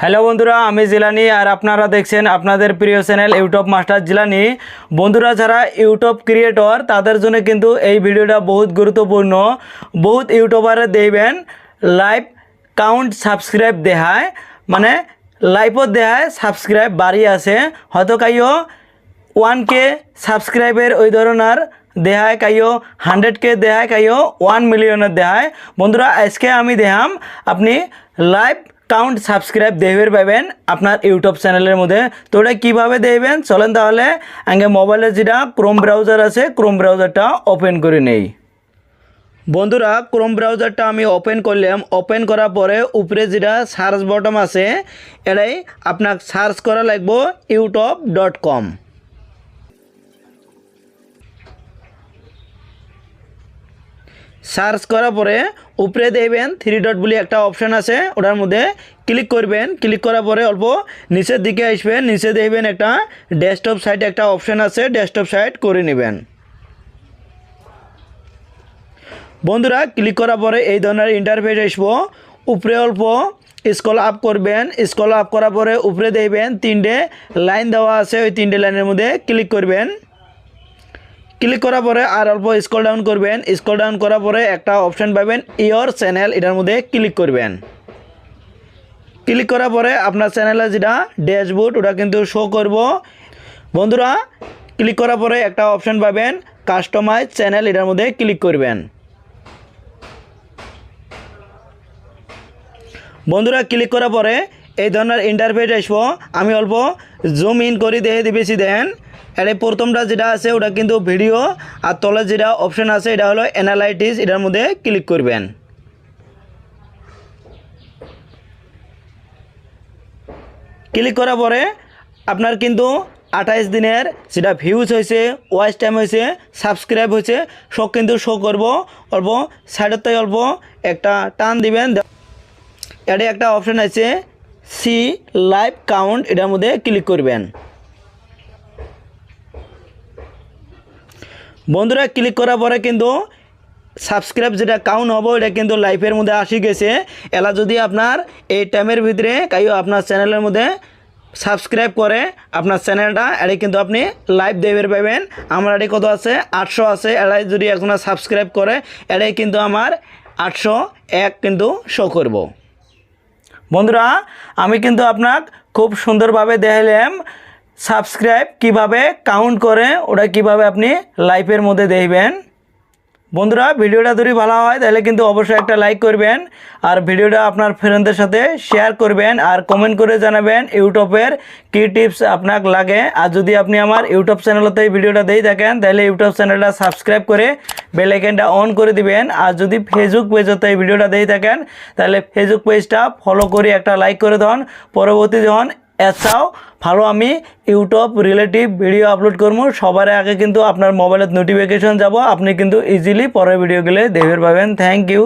Hello বন্ধুরা, আমি জিলানি আর আপনারা দেখছেন আপনাদের প্রিয় চ্যানেল ইউটিউব মাস্টার জিলানি। বন্ধুরা, যারা ইউটিউব ক্রিয়েটর, তাদের জন্য কিন্তু এই ভিডিওটা বহুত গুরুত্বপূর্ণ। বহুত ইউটিউবারে দেবেন, লাইভ কাউন্ট সাবস্ক্রাইব দেখায় মানে লাইভত দেখায় সাবস্ক্রাইব বাড়ি আছে। হয়তো কাইও ওয়ান কে সাবস্ক্রাইবের ওই ধরনের দেহায় কাইও হান্ড্রেড কে দেহায় কাইও ওয়ান মিলিয়নের দেহায়। বন্ধুরা, আজকে আমি দেখাম আপনি লাইভ কাউন্ট সাবস্ক্রাইব দেবের পাবেন আপনার ইউটিউব চ্যানেলের মধ্যে। তো ওটা কীভাবে দেবেন? চলেন তাহলে, আগে মোবাইলের যেটা ক্রোম ব্রাউজার আছে ক্রোম ব্রাউজারটা ওপেন করে নেই। বন্ধুরা ক্রোম ব্রাউজারটা আমি ওপেন করলাম। ওপেন করার পরে উপরে যেটা সার্চ বটম আছে, এটাই আপনার সার্চ করা লাগবো ইউটিউব ডট কম সার্চ করার পরে উপরে দেখবেন থ্রি ডট বলে একটা অপশান আছে, ওটার মধ্যে ক্লিক করবেন ক্লিক করার পরে অল্প নিচের দিকে আসবেন, নিচে দেখবেন একটা ডেস্কটপ সাইটে একটা অপশান আছে ডেস্কটপ সাইট করে নেবেন। বন্ধুরা ক্লিক করার পরে এই ধরনের ইন্টারফেস আসব। উপরে অল্প স্কল আপ করবেন স্কল আপ করার পরে উপরে দেখবেন তিনটে লাইন দেওয়া আছে, ওই তিনটে লাইনের মধ্যে ক্লিক করবেন। ক্লিক করার পরে আর অল্প স্কল ডাউন করবেন। স্কল ডাউন করার পরে একটা অপশান পাবেন ইয়র চ্যানেল এটার মধ্যে ক্লিক করবেন। ক্লিক করার পরে আপনার চ্যানেলে যেটা ড্যাশবোর্ড, ওটা কিন্তু শো করব। বন্ধুরা, ক্লিক করার পরে একটা অপশান পাবেন কাস্টমাইজ চ্যানেল এটার মধ্যে ক্লিক করবেন। বন্ধুরা, ক্লিক করার পরে এই ধরনের ইন্টারফেস আসব। আমি অল্প জুম ইন করে দেখে দিবেছি, দেন। এটা প্রথমটা যেটা আছে, ওটা কিন্তু ভিডিও আর তলে যেটা অপশন আছে, এটা হলো অ্যানালাইটিস এটার মধ্যে ক্লিক করবেন। ক্লিক করার পরে আপনার কিন্তু আঠাইশ দিনের যেটা ভিউজ হয়েছে ওয়াচ টাইম হয়েছে সাবস্ক্রাইব হয়েছে, সব কিন্তু শো করব। অল্প সাইডের থেকে অল্প একটা টান দিবেন। এটা একটা অপশান আছে সি লাইভ কাউন্ট এটার মধ্যে ক্লিক করবেন। বন্ধুরা ক্লিক করার পরে কিন্তু সাবস্ক্রাইব যেটা কাউন্ট হব, এটা কিন্তু লাইফের মধ্যে আসি গেছে। এলা যদি আপনার এই টাইমের ভিতরে কাইও আপনার চ্যানেলের মধ্যে সাবস্ক্রাইব করে, আপনার চ্যানেলটা এটা কিন্তু আপনি লাইভ দেবের পাবেন আমার এটি কত আছে? আটশো আছে। এটাই যদি এখন সাবস্ক্রাইব করে এটাই কিন্তু আমার আটশো এক কিন্তু শো করব। বন্ধুরা, আমি কিন্তু আপনার খুব সুন্দরভাবে দেখালাম সাবস্ক্রাইব কীভাবে কাউন্ট করে, ওটা কীভাবে আপনি লাইফের মধ্যে দেখবেন। বন্ধুরা, ভিডিওটা যদি ভালো হয়, তাহলে কিন্তু অবশ্যই একটা লাইক করবেন, আর ভিডিওটা আপনার ফ্রেন্ডদের সাথে শেয়ার করবেন, আর কমেন্ট করে জানাবেন ইউটিউবের কী টিপস আপনার লাগে। আর যদি আপনি আমার ইউটিউব চ্যানেলতে এই ভিডিওটা দিয়ে থাকেন, তাহলে ইউটিউব চ্যানেলটা সাবস্ক্রাইব করে বেল আইকনটা অন করে দিবেন। আর যদি ফেসবুক পেজতে এই ভিডিওটা দিয়ে থাকেন, তাহলে ফেসবুক পেজটা ফলো করে একটা লাইক করে দেন। পরবর্তী যখন এছাড়াও ভালো আমি ইউটিউব রিলেটিভ ভিডিও আপলোড করব। সবার আগে কিন্তু আপনার মোবাইলের নোটিফিকেশন যাব। আপনি কিন্তু ইজিলি পরের ভিডিওগুলো দেখে পাবেন। Thank you